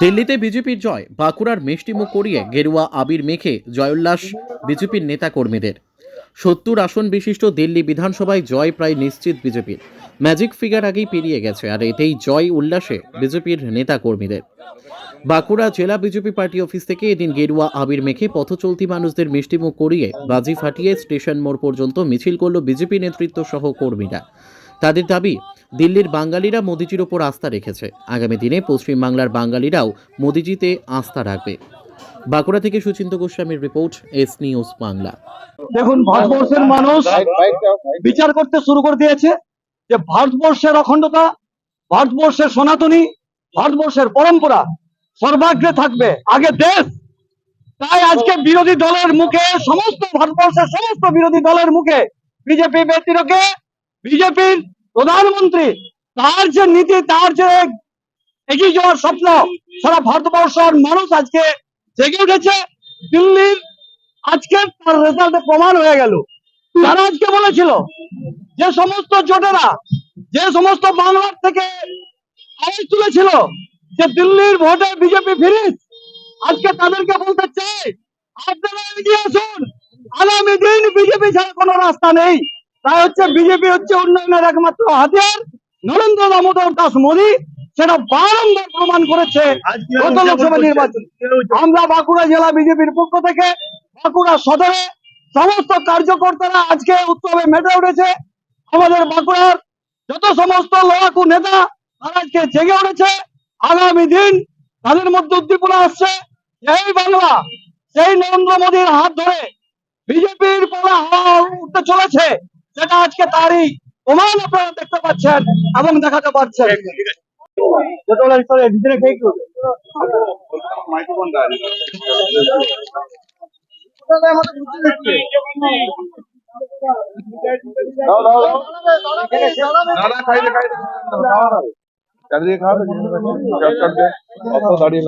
দিল্লিতে বিজেপির জয় বাঁকুড়ার মিষ্টিমুখ করিয়ে গেরুয়া আবির মেখে জয়োল্লাস বিজেপির নেতাকর্মীদের। সত্তর আসন বিশিষ্ট দিল্লি বিধানসভায় জয় প্রায় নিশ্চিত বিজেপির। ম্যাজিক ফিগার আগেই পেরিয়ে গেছে, আর এতেই জয় উল্লাসে বিজেপির নেতাকর্মীদের। বাঁকুড়া জেলা বিজেপি পার্টি অফিস থেকে এদিন গেরুয়া আবির মেখে পথ চলতি মানুষদের মিষ্টিমুখ করিয়ে বাজি ফাটিয়ে স্টেশন মোড় পর্যন্ত মিছিল করল বিজেপি নেতৃত্ব সহ কর্মীরা। তাদের দাবি, দিল্লির বাঙালিরা মোদিজির ওপর আস্থা রেখেছে। আগামী দিনে পশ্চিমবাংলার বাঙালিরাও মোদিজিতে আস্থা রাখবে। বাঁকুড়া থেকে সুচিন্ত গোস্বামীর রিপোর্ট এস নিউজ বাংলা। দেখুন, ভারতবর্ষের মানুষ বিচার করতে শুরু করে দিয়েছে যে ভারতবর্ষের অখণ্ডতা, ভারতবর্ষের সনাতনী, ভারতবর্ষের পরম্পরা সর্বাগ্রে থাকবে, আগে দেশ। তাই আজকে বিরোধী দলের মুখে, সমস্ত ভারতবর্ষের সমস্ত বিরোধী দলের মুখে বিজেপি ব্যক্তিরকে, বিজেপির প্রধানমন্ত্রী, তার যে নীতি, তার যে এগিয়ে যাওয়ার স্বপ্ন, সারা ভারতবর্ষের মানুষ আজকে জেগে উঠেছে দিল্লির। আজকে তার রেজাল্টে প্রমাণ হয়ে গেল। তারা আজকে বলেছিল যে সমস্ত জোটেরা, যে সমস্ত বাংলার থেকে আওয়াজ তুলেছিল যে দিল্লির ভোটে বিজেপি ফিরিস, আজকে তাদেরকে বলতে চাই, আপনারা এগিয়ে আসুন। আগামী দিন বিজেপি ছাড়া কোনো রাস্তা নেই। তাই হচ্ছে বিজেপি হচ্ছে উন্নয়নের একমাত্র হাতিয়ার। নরেন্দ্র দামোদর দাস মোদী সেটা বারংবার প্রমাণ করেছে গত লোকসভা নির্বাচন। আমরা বাঁকুড়া জেলা বিজেপির পক্ষ থেকে বাঁকুড়া সদরে সমস্ত কার্যকর্তারা আজকে উৎসবে মেতে উঠেছে। আমাদের বাঁকুড়ার যত সমস্ত লড়াকু নেতা তারা আজকে জেগে উঠেছে। আগামী দিন তাদের মধ্যে উদ্দীপনা আসছে এই বাংলা সেই নরেন্দ্র মোদীর হাত ধরে বিজেপির পরে হাওয়া উঠতে চলেছে সেটা আজকে তারই প্রমাণ আপনারা দেখতে পাচ্ছেন এবং দেখাতে পাচ্ছেন যতগুলো ভিতরে ভিতরে কে কি হবে? চারিদিকে খাওয়া চাট চাট দে। অত দাঁড়িয়ে।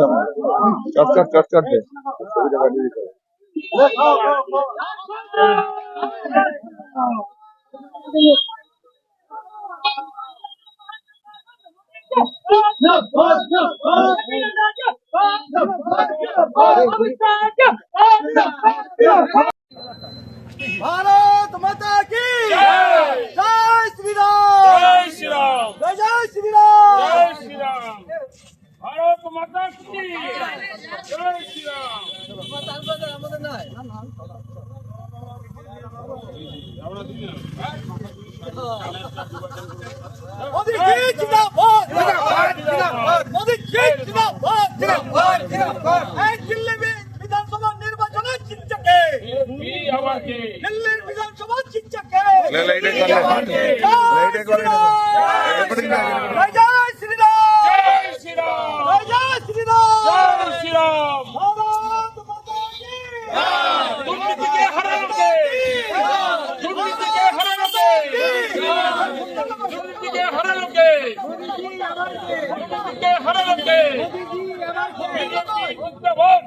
ভারত মাতা কি জয় শ্রীরাম জয় শ্রীরাম জয় শ্রীরাম জয় শ্রীরাম ভারত মাতা কি জয় শ্রীরাম মোদি কি জিন্দাবাদ জিন্দাবাদ মোদি কি জিন্দাবাদ জিন্দাবাদ এই দিল্লি বি- বিধানসভা নির্বাচনে জিতছে কে কি আমাকে দিল্লির বিধানসভা জিতছে কে লে, লাইটে করে, লাইটে করে নেব। রেকর্ডিং না, জয় জয় শ্রীরাম জয় শ্রীরাম জয় জয় শ্রীরাম জয় শ্রীরাম ভারত মাতা কি দুর্নীতিকে হারানোকে দুর্নীতিকে হারানোকে দুর্নীতিকে হারানোকে দুর্নীতিকে হারানোকে বিজেপি জিন্দাবাদ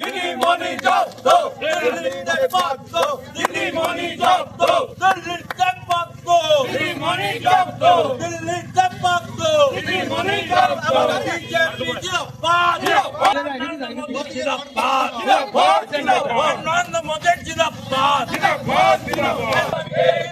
দিদিমণি জব্দ দিল্লিতে জব্দ দিদিমণি জব্দ দিল্লিতে জব্দ দিদিমণি জব্দ দিল্লিতে জব্দ দিদিমণি জব্দ বিজেপি জিন্দাবাদ জিন্দাবাদ জিন্দাবাদ নরেন্দ্র মোদি জিন্দাবাদ জিন্দাবাদ জিন্দাবাদ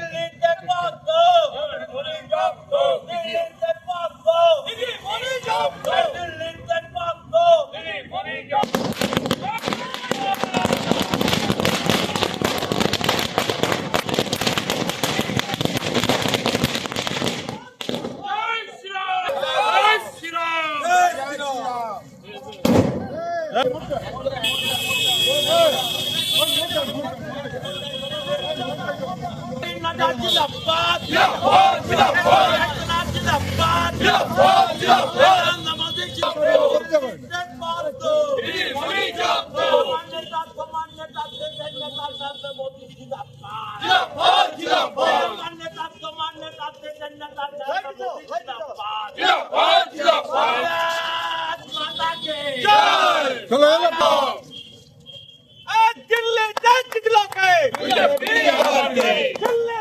Dada Jilabad. Jilabad, Jilabad. Eknath Jilabad. Jilabad, Jilabad. Narendra Modi Jilabad. President Bharto. Shri Modi Jilabad. Samanya Dada, Samanya Dada, Samanya Dada, Samanya Modi Jilabad. Jilabad, Jilabad. Samanya Dada, Samanya Dada, Samanya Dada, Samanya Modi Jilabad. Jilabad, Jilabad. Bharat Mata Ki. Jai. Chalo, chalo. आज दिल्ली जज दिलवा के दिल्ली